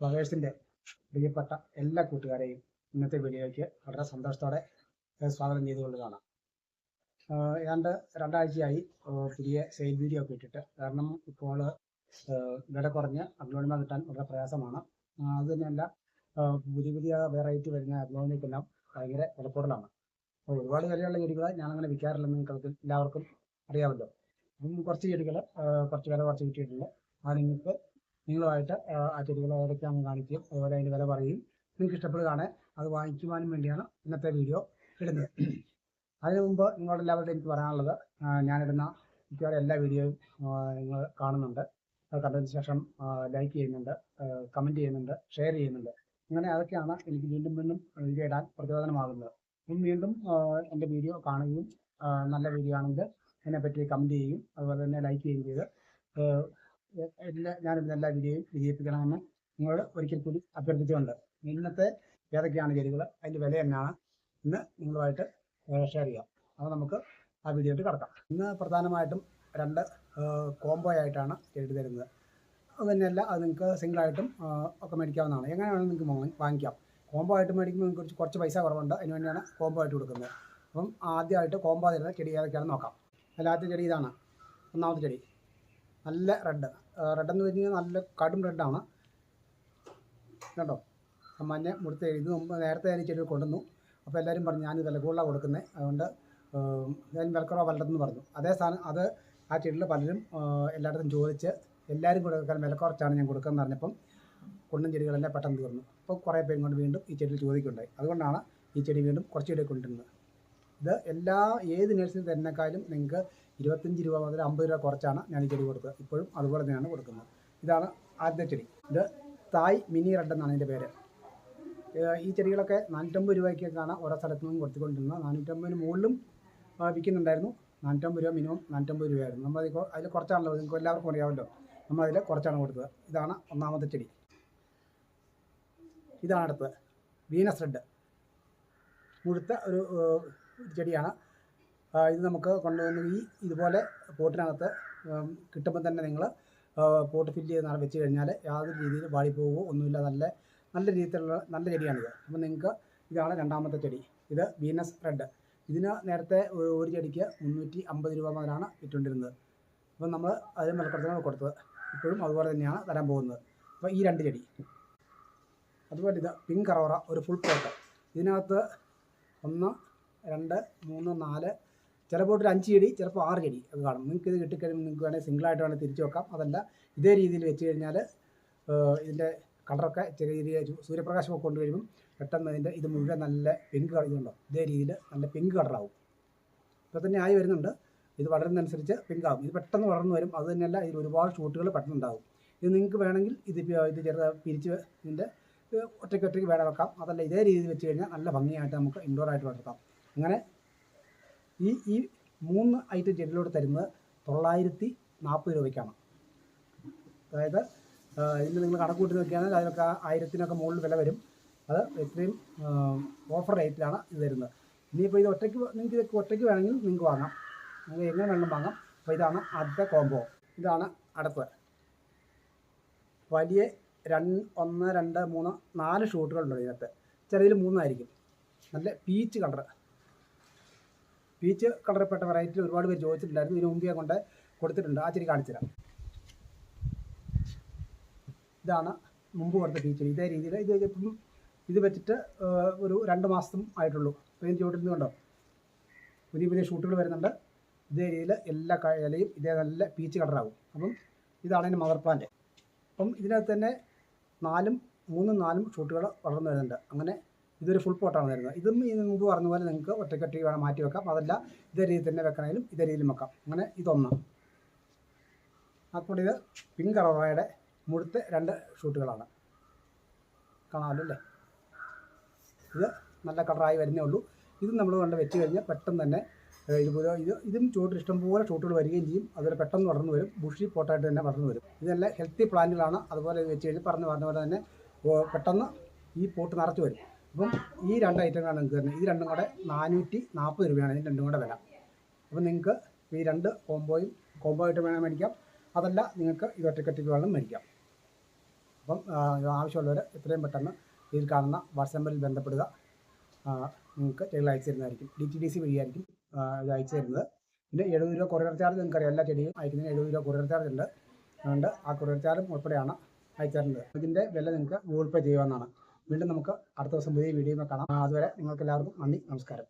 ഫ്ലവേഴ്സിന്റെ പ്രിയപ്പെട്ട എല്ലാ കൂട്ടുകാരെയും ഇന്നത്തെ വീഡിയോയ്ക്ക് വളരെ സന്തോഷത്തോടെ സ്വാഗതം ചെയ്തുകൊള്ളുകയാണ് കാണാം. ഏതാണ്ട് രണ്ടാഴ്ചയായി പുതിയ സെയിൽ വീഡിയോ ഒക്കെ ഇട്ടിട്ട്. കാരണം ഇപ്പോൾ വില കുറഞ്ഞ് അഗ്ലോണിമ കിട്ടാൻ വളരെ പ്രയാസമാണ്. അത് തന്നെയല്ല പുതിയ പുതിയ വെറൈറ്റി വരുന്ന അഗ്ലോണിക്കെല്ലാം ഭയങ്കര വിലക്കൂടലാണ് അപ്പോൾ ഒരുപാട് വിലയുള്ള ചെടികൾ ഞാനങ്ങനെ വിൽക്കാറില്ലെന്ന് നിങ്ങൾക്ക് എല്ലാവർക്കും അറിയാമല്ലോ. അപ്പം കുറച്ച് ചെടികൾ കുറച്ച് വില കുറച്ച് കിട്ടിയിട്ടുണ്ട്. അത് നിങ്ങൾക്ക് നിങ്ങളുമായിട്ട് ആ, ചെടികൾ ഏതൊക്കെയാണെന്ന് കാണിക്കുകയും അതുപോലെ അതിന്റെ വില പറയുകയും നിങ്ങൾക്ക് ഇഷ്ടപ്പെടുകയാണ് അത് വാങ്ങിക്കുവാനും വേണ്ടിയാണ് ഇന്നത്തെ വീഡിയോ ഇടുന്നത്. അതിനു മുമ്പ് നിങ്ങളോട് എല്ലാവരോടും എനിക്ക് പറയാനുള്ളത് ഞാനിടുന്ന മിക്കവാറും എല്ലാ വീഡിയോയും നിങ്ങൾ കാണുന്നുണ്ട്. കണ്ടതിന് ശേഷം ലൈക്ക് ചെയ്യുന്നുണ്ട് കമന്റ് ചെയ്യുന്നുണ്ട് ഷെയർ ചെയ്യുന്നുണ്ട്. അങ്ങനെ അതൊക്കെയാണ് എനിക്ക് വീണ്ടും വീണ്ടും വീഡിയോ ഇടാൻ പ്രചോദനമാകുന്നത്. വീണ്ടും എന്റെ വീഡിയോ കാണുകയും നല്ല വീഡിയോ ആണെങ്കിൽ അതിനെപ്പറ്റി കമന്റ് ചെയ്യുകയും അതുപോലെ തന്നെ ലൈക്ക് ചെയ്യുകയും ചെയ്ത് എല്ലാ ഞാനിന്ന് എല്ലാ വീഡിയോയും വിജയിപ്പിക്കണമെന്ന് നിങ്ങളോട് ഒരിക്കൽ കൂടി അഭ്യർത്ഥിച്ചുകൊണ്ട് ഇന്നത്തെ ഏതൊക്കെയാണ് ചെടികൾ അതിന്റെ വില എന്നാണ് ഇന്ന് നിങ്ങളുമായിട്ട് ഷെയർ ചെയ്യാം. അപ്പോൾ നമുക്ക് ആ വീഡിയോയിട്ട് കിടക്കാം. ഇന്ന് പ്രധാനമായിട്ടും രണ്ട് കോംബോ ആയിട്ടാണ് ചെടി തരുന്നത്. അത് തന്നെയല്ല അത് നിങ്ങൾക്ക് സിംഗിളായിട്ടും ഒക്കെ മേടിക്കാവുന്നതാണ്. എങ്ങനെയാണ് നിങ്ങൾക്ക് വാങ്ങി- വാങ്ങിക്കാം. കോംബോ ആയിട്ട് മേടിക്കുമ്പോൾ നിങ്ങൾക്ക് കുറച്ച് കുറച്ച് പൈസ കുറവുണ്ട്. അതിന് വേണ്ടിയാണ് കോംബോ ആയിട്ട് കൊടുക്കുന്നത്. അപ്പം ആദ്യമായിട്ട് കോംബോ തരുന്ന ചെടി ഏതൊക്കെയാണെന്ന് നോക്കാം. അതിലാദ്യത്തെ ചെടി ഇതാണ്. ഒന്നാമത്തെ ചെടി. നല്ല റെഡ് റെഡ് എന്ന് വെച്ച് കഴിഞ്ഞാൽ നല്ല കടും റെഡാണ് കണ്ടോ? മഞ്ഞ മുടുത്ത ഇത് മുമ്പ് നേരത്തെ ഞാൻ ചെടി കൊണ്ടുവന്നു. അപ്പോൾ എല്ലാവരും പറഞ്ഞു ഞാൻ വില കൂടുതലാണ് കൊടുക്കുന്നത് അതുകൊണ്ട് ഞാൻ വിലക്കുറവ് വല്ലതെന്ന് പറഞ്ഞു. അതേ സാധനം അത് ആ ചെടിയിൽ പലരും എല്ലായിടത്തും ചോദിച്ച് എല്ലാവരും കൊടുക്കാൻ വിലക്കുറച്ചാണ് ഞാൻ കൊടുക്കുന്നത് പറഞ്ഞപ്പം കൊണ്ടും ചെടികളെല്ലാം പെട്ടെന്ന് തീർന്നു. അപ്പോൾ കുറേ പേരും കൊണ്ട് വീണ്ടും ഈ ചെടിയിൽ ചോദിക്കുണ്ടായി അതുകൊണ്ടാണ് ഈ ചെടി വീണ്ടും കുറച്ച് ചെടി കൊണ്ടുവരുന്നത്. ഇത് എല്ലാ ഏത് നേഴ്സിംഗ് തരുന്നേക്കാളും നിങ്ങൾക്ക് ഇരുപത്തഞ്ച് രൂപ മുതൽ അമ്പത് രൂപ കുറച്ചാണ് ഞാൻ ഈ ചെടി കൊടുത്തത്. ഇപ്പോഴും അതുപോലെ തന്നെയാണ് കൊടുക്കുന്നത്. ഇതാണ് ആദ്യത്തെ ചെടി. ഇത് തായ് മിനി റെഡ് എന്നാണ് ഇതിന്റെ പേര്. ഈ ചെടികളൊക്കെ നാനൂറ്റമ്പത് രൂപയ്ക്കൊക്കെയാണ് ഓരോ സ്ഥലത്തു നിന്നും കൊടുത്തുകൊണ്ടിരുന്നത്. നാനൂറ്റമ്പതിന് മുകളിലും വിൽക്കുന്നുണ്ടായിരുന്നു. നാനൂറ്റമ്പത് രൂപ മിനിമം നാനൂറ്റമ്പത് രൂപയായിരുന്നു. നമ്മൾ അതിൽ കുറച്ചാണല്ലോ നിങ്ങൾക്ക് എല്ലാവർക്കും അറിയാമല്ലോ. നമ്മളതിൽ കുറച്ചാണ് കൊടുത്തത്. ഇതാണ് ഒന്നാമത്തെ ചെടി. ഇതാണ് അടുത്തത്. Venus red. മുഴുത്ത ഒരു ചെടിയാണ്. ഇത് നമുക്ക് കൊണ്ടുവന്ന് ഈ ഇതുപോലെ പോട്ടിനകത്ത് കിട്ടുമ്പോൾ തന്നെ നിങ്ങൾ പോട്ട് ഫില്ല് ചെയ്ത് വെച്ച് കഴിഞ്ഞാൽ യാതൊരു രീതിയിൽ വാടിപ്പോകുമോ ഒന്നുമില്ല. നല്ല നല്ല രീതിയിലുള്ള നല്ല ചെടിയാണിത് അപ്പോൾ നിങ്ങൾക്ക് ഇതാണ് രണ്ടാമത്തെ ചെടി. ഇത് വീനസ് റെഡ് ഇതിന് നേരത്തെ ഒരു ചെടിക്ക് മുന്നൂറ്റി അമ്പത് രൂപ മുതലാണ് ഇട്ടുകൊണ്ടിരുന്നത് അപ്പം നമ്മൾ അതിന് വിലക്കുറച്ചാണ് കൊടുത്തത്. ഇപ്പോഴും അതുപോലെ തന്നെയാണ് തരാൻ പോകുന്നത്. അപ്പോൾ ഈ രണ്ട് ചെടി. അതുപോലെ ഇത് പിങ്ക് കറോറ ഒരു ഫുൾ പോട്ട് ഇതിനകത്ത് ഒന്ന് രണ്ട് മൂന്ന് നാല് ചിലപ്പോൾ ഒരു അഞ്ച് ചെടി ചിലപ്പോൾ ആറ് ചെടി ഒക്കെ കാണും. നിങ്ങൾക്ക് ഇത് കിട്ടിക്കഴിയുമ്പോൾ നിങ്ങൾക്ക് വേണമെങ്കിൽ സിംഗിളായിട്ട് വേണമെങ്കിൽ തിരിച്ചു വെക്കാം. അതല്ല ഇതേ രീതിയിൽ വെച്ച് കഴിഞ്ഞാൽ ഇതിന്റെ കളറൊക്കെ ചെറിയ ചു- സൂര്യപ്രകാശമൊക്കെ കൊണ്ടുവരുമ്പം പെട്ടെന്ന് ഇതിന്റെ ഇത് മുഴുവൻ നല്ല പിങ്ക് കളർ ഇതുണ്ടോ? ഇതേ രീതിയിൽ നല്ല പിങ്ക് കളറാവും ഇപ്പോൾ തന്നെ ആയി വരുന്നുണ്ട്. ഇത് വളരുന്നതനുസരിച്ച് പിങ്ക് ആവും. ഇത് പെട്ടെന്ന് വളർന്നു വരും. അത് തന്നെയല്ല ഇതിൽ ഒരുപാട് ഷൂട്ടുകൾ പെട്ടെന്ന് ഉണ്ടാവും ഇത് നിങ്ങൾക്ക് വേണമെങ്കിൽ ഇത് ഇത് ചെറുത് പിരിച്ച് ഇതിന്റെ ഇത് ഒറ്റയ്ക്ക് ഒറ്റയ്ക്ക് വേണം വെക്കാം. അതല്ല ഇതേ രീതിയിൽ വെച്ച് കഴിഞ്ഞാൽ നല്ല ഭംഗിയായിട്ട് നമുക്ക് ഇൻഡോർ ആയിട്ട് വളർത്താം. അങ്ങനെ ഈ ഈ മൂന്ന് ഐറ്റം ചെടിയിലൂടെ തരുന്നത് തൊള്ളായിരത്തി നാൽപ്പത് രൂപയ്ക്കാണ്. അതായത് ഇന്ന് നിങ്ങൾ കണക്കൂട്ടി കൂട്ടി നോക്കിയാണെങ്കിൽ അതിനൊക്കെ ആയിരത്തിനൊക്കെ മുകളിൽ വില വരും. അത് ഇത്രയും ഓഫർ റേറ്റിലാണ് ഇത് തരുന്നത്. ഇനിയിപ്പോൾ ഇത് ഒറ്റയ്ക്ക് നിങ്ങൾക്ക് ഇതൊക്കെ ഒറ്റയ്ക്ക് വേണമെങ്കിൽ നിങ്ങൾക്ക് വാങ്ങാം. നിങ്ങൾക്ക് എങ്ങനെ വേണമെങ്കിലും വാങ്ങാം. അപ്പോൾ ഇതാണ് ആദ്യത്തെ കോംബോ ഇതാണ് അടുത്തത്. വലിയ രണ്ട് ഒന്ന് രണ്ട് മൂന്ന് നാല് ഷൂട്ടുകളുണ്ട് ഇതിനകത്ത്. ചിലതിൽ മൂന്നായിരിക്കും. നല്ല പീച്ച് കളർ പീച്ച് കളറിൽപ്പെട്ട വെറൈറ്റി ഒരുപാട് പേര് ചോദിച്ചിട്ടുണ്ടായിരുന്നു. ഇതിന് മുമ്പേ കൊണ്ട് കൊടുത്തിട്ടുണ്ട്. ആ ചെടി കാണിച്ചു തരാം. ഇതാണ് മുമ്പ് കൊടുത്ത പീച്ച് ഇതേ രീതിയിൽ ഇത് ഇപ്പം ഇത് വെച്ചിട്ട് ഒരു രണ്ട് മാസം ആയിട്ടുള്ളൂ. ഇതിന് ചുവട്ടിൽ കണ്ടോ? പുതിയ പുതിയ ഷൂട്ടുകൾ വരുന്നുണ്ട്. ഇതേ രീതിയിൽ എല്ലാ കലയും ഇതേ നല്ല പീച്ച് കളറാകും അപ്പം ഇതാണ് അതിന്റെ മദർ പ്ലാന്റ് അപ്പം ഇതിനകത്ത് തന്നെ നാലും മൂന്നും നാലും ഷൂട്ടുകൾ വളർന്നു വരുന്നുണ്ട്. അങ്ങനെ ഇതൊരു ഫുൾ പോട്ടാണ് വരുന്നത്. ഇതും മുമ്പ് പറഞ്ഞ പോലെ നിങ്ങൾക്ക് ഒറ്റക്കെട്ടി വേണം മാറ്റി വെക്കാം. അതല്ല ഇതേ രീതിയിൽ തന്നെ വെക്കണമെങ്കിലും ഇതേ രീതിയിലും വെക്കാം. അങ്ങനെ ഇതൊന്ന്. അപ്പോൾ ഇത് പിങ്ക് കളറയുടെ മുഴുത്ത രണ്ട് ഷൂട്ടുകളാണ്. കാണാമല്ലോ അല്ലേ? ഇത് നല്ല കളറായി വരുന്നേ ഉള്ളൂ. ഇത് നമ്മൾ കൊണ്ട് വെച്ച് കഴിഞ്ഞാൽ പെട്ടെന്ന് തന്നെ ഇതുപോലെ ഇത് ഇതും ചൂട്ടിൽ ഇഷ്ടംപോലെ ഷൂട്ടുകൾ വരികയും ചെയ്യും. അതുപോലെ പെട്ടെന്ന് വളർന്നു വരും. ബുഷി പോട്ടായിട്ട് തന്നെ വളർന്നു വരും. ഇതെല്ലാം ഹെൽത്തി പ്ലാന്റുകളാണ് അതുപോലെ വെച്ച് കഴിഞ്ഞാൽ പറഞ്ഞു പറഞ്ഞ പോലെ തന്നെ പെട്ടെന്ന് ഈ പോട്ട് നിറച്ച് വരും. അപ്പം ഈ രണ്ട് ഐറ്റങ്ങളാണ് നിങ്ങൾക്ക് തരുന്നത്. ഇത് രണ്ടും കൂടെ നാനൂറ്റി നാൽപ്പത് രൂപയാണ്. ഇതിന് രണ്ടും കൂടെ വില. അപ്പം നിങ്ങൾക്ക് ഈ രണ്ട് കോംബോയും കോംബോ ആയിട്ട് വേണം മേടിക്കാം. അതല്ല നിങ്ങൾക്ക് ഇത് ഒറ്റക്കൊറ്റയ്ക്ക് വേണം മേടിക്കാം. അപ്പം ആവശ്യമുള്ളവർ എത്രയും പെട്ടെന്ന് ഇതിൽ കാണുന്ന വാട്സാപ്പിൽ ബന്ധപ്പെടുക. നിങ്ങൾക്ക് ചെടികൾ അയച്ചു തരുന്നതായിരിക്കും. ഡി ടി ഡി സി വഴിയായിരിക്കും ഇത് അയച്ചു തരുന്നത്. പിന്നെ എഴുപത് രൂപ കൊറിയർ ചാർജ് നിങ്ങൾക്കറിയാം. എല്ലാ ചെടിയും അയക്കുന്നതിന് എഴുപത് രൂപ കൊറിയർ ചാർജ് ഉണ്ട്. അതുകൊണ്ട് ആ കൊറിയർ ചാർജും ഉൾപ്പെടെയാണ് അയച്ചു തരുന്നത്. ഇതിന്റെ വില നിങ്ങൾക്ക് ഗൂഗിൾ പേ ചെയ്യാവുന്നതാണ് വീണ്ടും നമുക്ക് അടുത്ത ദിവസം പുതിയ വീഡിയോ കാണാം. അതുവരെ നിങ്ങൾക്ക് എല്ലാവർക്കും നന്ദി നമസ്കാരം.